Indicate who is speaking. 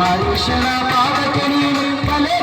Speaker 1: ಮಾರುಷಣ ಪಾದಕ್ಕೆ ನೀನು ತಲೆ